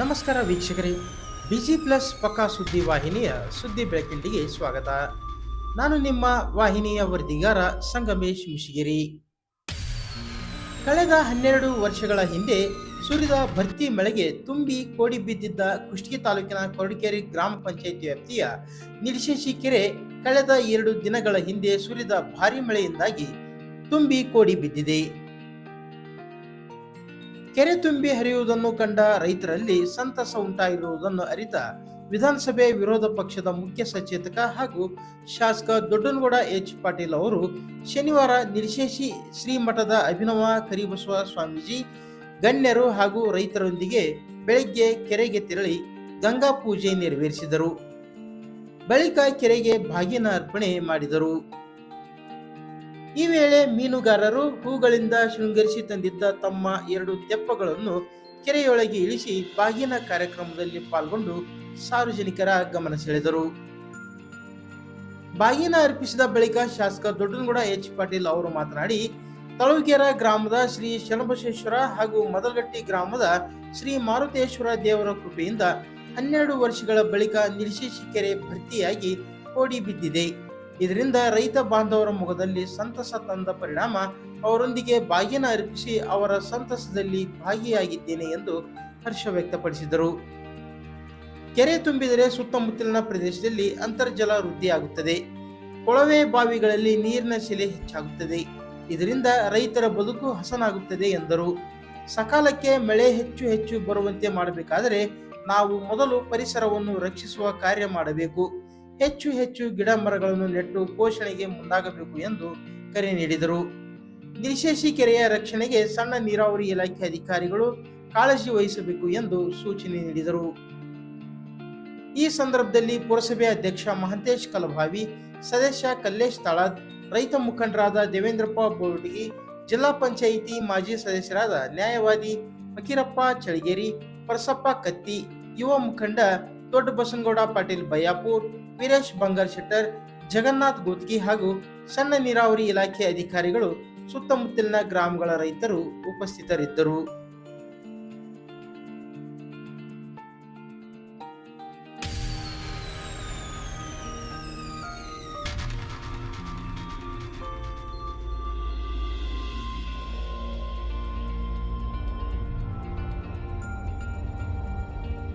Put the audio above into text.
ನಮಸ್ಕಾರ ವೀಕ್ಷಕರೇ. Busy plus ಪಕ್ಕಾ ಸುದ್ದಿ ವಾಹಿನಿಯ ಸುದ್ದಿ ಬೆಳಕಿಂಡಿಗೆ ಸ್ವಾಗತ. ನಾನು ನಿಮ್ಮ ವಾಹಿನಿಯ ವರದಿಗಾರ ಸಂಗಮೇಶ್ ಮುಶಿಗಿರಿ ಕಳೆದ ಹನ್ನೆರಡು ವರ್ಷಗಳ ಹಿಂದೆ ಸುರಿದ ಭರ್ತಿ ಮಳೆಗೆ ತುಂಬಿ ಕೋಡಿ ಬಿದ್ದಿದ್ದ ಕುಷ್ಟಗಿ ತಾಲೂಕಿನ ಕೊರಡಿಕೇರಿ ಗ್ರಾಮ ಪಂಚಾಯಿತಿ ವ್ಯಾಪ್ತಿಯ ನಿಡಿಶೇಶಿ ಕೆರೆ ಕಳೆದ ಎರಡು ದಿನಗಳ ಹಿಂದೆ ಸುರಿದ ಭಾರಿ ಮಳೆಯಿಂದಾಗಿ ತುಂಬಿ ಕೋಡಿ ಬಿದ್ದಿದೆ. ಕೆರೆ ತುಂಬಿ ಹರಿಯುವುದನ್ನು ಕಂಡ ರೈತರಲ್ಲಿ ಸಂತಸ ಉಂಟಾಗಿರುವುದನ್ನು ಅರಿತ ವಿಧಾನಸಭೆ ವಿರೋಧ ಪಕ್ಷದ ಮುಖ್ಯ ಸಚೇತಕ ಹಾಗೂ ಶಾಸಕ ದೊಡ್ಡನಗೌಡ ಎಚ್ ಪಾಟೀಲ್ ಅವರು ಶನಿವಾರ ನಿರ್ಶೇಷಿ ಶ್ರೀಮಠದ ಅಭಿನವ ಕರಿಬಸವ ಸ್ವಾಮೀಜಿ, ಗಣ್ಯರು ಹಾಗೂ ರೈತರೊಂದಿಗೆ ಬೆಳಗ್ಗೆ ಕೆರೆಗೆ ತೆರಳಿ ಗಂಗಾ ಪೂಜೆ ನೆರವೇರಿಸಿದರು. ಬಳಿಕ ಕೆರೆಗೆ ಬಾಗಿನ ಅರ್ಪಣೆ ಮಾಡಿದರು. ಈ ವೇಳೆ ಮೀನುಗಾರರು ಹೂಗಳಿಂದ ಶೃಂಗರಿಸಿ ತಂದಿದ್ದ ತಮ್ಮ ಎರಡು ತೆಪ್ಪಗಳನ್ನು ಕೆರೆಯೊಳಗೆ ಇಳಿಸಿ ಬಾಗಿನ ಕಾರ್ಯಕ್ರಮದಲ್ಲಿ ಪಾಲ್ಗೊಂಡು ಸಾರ್ವಜನಿಕರ ಗಮನ ಸೆಳೆದರು. ಬಾಗಿನ ಅರ್ಪಿಸಿದ ಬಳಿಕ ಶಾಸಕ ದೊಡ್ಡನಗೌಡ ಎಚ್ ಪಾಟೀಲ್ ಅವರು ಮಾತನಾಡಿ ತಳುಗೆರ ಗ್ರಾಮದ ಶ್ರೀ ಶನಬಸೇಶ್ವರ ಹಾಗೂ ಮದಲಗಟ್ಟಿ ಗ್ರಾಮದ ಶ್ರೀ ಮಾರುತೇಶ್ವರ ದೇವರ ಕೃಪೆಯಿಂದ ಹನ್ನೆರಡು ವರ್ಷಗಳ ಬಳಿಕ ನಿರ್ಶೇಷಿ ಕೆರೆ ಭರ್ತಿಯಾಗಿ ಓಡಿ ಬಿದ್ದಿದೆ. ಇದರಿಂದ ರೈತ ಬಾಂಧವರ ಮುಖದಲ್ಲಿ ಸಂತಸ ತಂದ ಪರಿಣಾಮ ಅವರೊಂದಿಗೆ ಬಾಗಿನ ಅರ್ಪಿಸಿ ಅವರ ಸಂತಸದಲ್ಲಿ ಭಾಗಿಯಾಗಿದ್ದೇನೆ ಎಂದು ಹರ್ಷ ವ್ಯಕ್ತಪಡಿಸಿದರು. ಕೆರೆ ತುಂಬಿದರೆ ಸುತ್ತಮುತ್ತಲಿನ ಪ್ರದೇಶದಲ್ಲಿ ಅಂತರ್ಜಲ ವೃದ್ಧಿಯಾಗುತ್ತದೆ. ಕೊಳವೆ ಬಾವಿಗಳಲ್ಲಿ ನೀರಿನ ಶಿಲೆ ಹೆಚ್ಚಾಗುತ್ತದೆ. ಇದರಿಂದ ರೈತರ ಬದುಕು ಹಸನಾಗುತ್ತದೆ ಎಂದರು. ಸಕಾಲಕ್ಕೆ ಮಳೆ ಹೆಚ್ಚು ಹೆಚ್ಚು ಬರುವಂತೆ ಮಾಡಬೇಕಾದರೆ ನಾವು ಮೊದಲು ಪರಿಸರವನ್ನು ರಕ್ಷಿಸುವ ಕಾರ್ಯ ಮಾಡಬೇಕು. ಹೆಚ್ಚು ಹೆಚ್ಚು ಗಿಡ ಮರಗಳನ್ನು ನೆಟ್ಟು ಪೋಷಣೆಗೆ ಮುಂದಾಗಬೇಕು ಎಂದು ಕರೆ ನೀಡಿದರು. ನಿಶೇಷಿ ಕೆರೆಯ ರಕ್ಷಣೆಗೆ ಸಣ್ಣ ನೀರಾವರಿ ಇಲಾಖೆ ಅಧಿಕಾರಿಗಳು ಕಾಳಜಿ ವಹಿಸಬೇಕು ಎಂದು ಸೂಚನೆ ನೀಡಿದರು. ಈ ಸಂದರ್ಭದಲ್ಲಿ ಪುರಸಭೆ ಅಧ್ಯಕ್ಷ ಮಹಂತೇಶ್ ಕಲಭಾವಿ, ಸದಸ್ಯ ಕಲ್ಲೇಶ್ ತಾಳದ್ ರೈತ ಮುಖಂಡರಾದ ದೇವೇಂದ್ರಪ್ಪ ಬೋರ್ಡಿಗಿ ಜಿಲ್ಲಾ ಪಂಚಾಯಿತಿ ಮಾಜಿ ಸದಸ್ಯರಾದ ನ್ಯಾಯವಾದಿ ಫಕೀರಪ್ಪ ಚಳಿಗೇರಿ ಪರಸಪ್ಪ ಕತ್ತಿ, ಯುವ ಮುಖಂಡ ದೊಡ್ಡ ಬಸನಗೌಡ ಪಾಟೀಲ್ ಬಯ್ಯಾಪುರ್ ವೀರೇಶ್ ಬಂಗಾರ್ ಶೆಟ್ಟರ್ ಜಗನ್ನಾಥ್ ಗೋತ್ಗಿ ಹಾಗೂ ಸಣ್ಣ ನೀರಾವರಿ ಇಲಾಖೆ ಅಧಿಕಾರಿಗಳು ಸುತ್ತಮುತ್ತಲಿನ ಗ್ರಾಮಗಳ ರೈತರು ಉಪಸ್ಥಿತರಿದ್ದರು.